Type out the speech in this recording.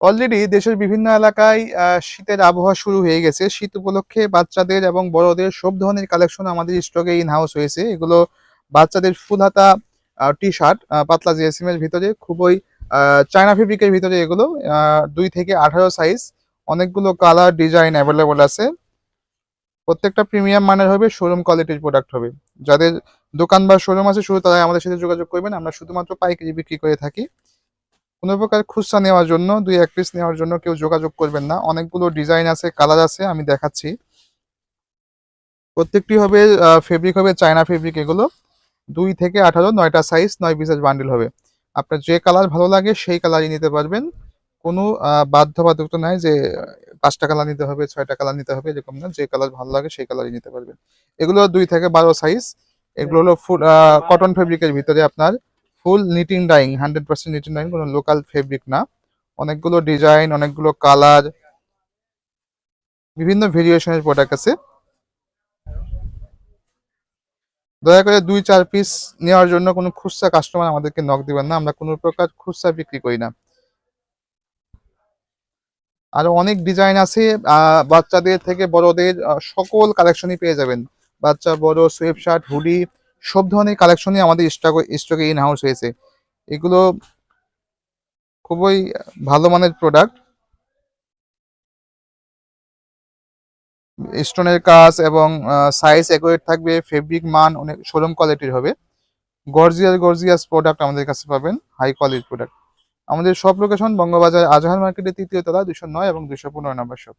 Already দেশের বিভিন্ন এলাকায় শীতের আবহাওয়া শুরু হয়ে গেছে। শীত উপলক্ষে বাচ্চাদের এবং বড়দের সব ধরনের কালেকশন আমাদের স্টকে ইন হাউস হয়েছে। এগুলো বাচ্চাদের ফুল হাতা টি শার্ট পাতলা জিএসএম এর ভিতরে, খুবই চায়না ফেব্রিকের ভিতরে এগুলো দুই থেকে আঠারো সাইজ অনেকগুলো কালার ডিজাইন অ্যাভেলেবল আছে। প্রত্যেকটা প্রিমিয়াম মানের হবে শোরুম কোয়ালিটির প্রোডাক্ট হবে। যাদের দোকান বা শোরুম আছে, শুধু তারা আমাদের সাথে যোগাযোগ করবেন। আমরা শুধুমাত্র পাইকারি বিক্রি করে থাকি। কোনো প্রকার খুচরা নেওয়ার জন্য, দুই, এক পিস নেওয়ার জন্য কেউ যোগাযোগ করবেন না। অনেকগুলো ডিজাইন আছে কালার আছে, আমি দেখাচ্ছি। প্রত্যেকটি হবে ফেব্রিক হবে চায়না ফেব্রিক এগুলো। দুই থেকে আঠারো, নয়টা সাইজ নয় পিসের বান্ডিল হবে। আপনার যে কালার ভালো লাগে, সেই কালারই নিতে পারবেন। কোনো বাধ্যবাধকতা নাই যে, পাঁচটা কালার নিতে হবে, ছয়টা কালার নিতে হবে, এরকম না। যে কালার ভালো লাগে, সেই কালারই নিতে পারবেন। এগুলো দুই থেকে বারো সাইজ এগুলো হলো ফুল কটন ফেব্রিকের ভিতরে আপনার full knitting dyeing hundred percent knitting dyeing কোনো লোকাল ফেব্রিক না। অনেকগুলো ডিজাইন অনেকগুলো কালার বিভিন্ন ভেরিয়েশনের প্রোডাক্ট আছে। দয়া করে দুই, চার পিস নেওয়ার জন্য কোনো খুচরা কাস্টমার আমাদেরকে নক দিবেন না। আমরা কোনো প্রকার খুচরা বিক্রি করি না। আরও অনেক ডিজাইন আছে। বাচ্চাদের থেকে বড়দের সকল কালেকশনই পেয়ে যাবেন। বাচ্চা বড় সোয়েব শার্ট হুডি সব ধরনের কালেকশনই আমাদের স্টক স্টকে ইন হাউস হয়েছে। এগুলো খুবই ভালো মানের প্রোডাক্ট স্টোনের কাজ এবং সাইজ একুরেট থাকবে ফেব্রিক মান অনেক শোরুম কোয়ালিটির হবে। গর্জিয়াস গর্জিয়াস প্রোডাক্ট আমাদের কাছে পাবেন হাই কোয়ালিটির প্রোডাক্ট আমাদের সব লোকেশন বঙ্গবাজার আজহার মার্কেটের তৃতীয় তলা দুশো নয় এবং দুশো পনেরো নম্বর শপ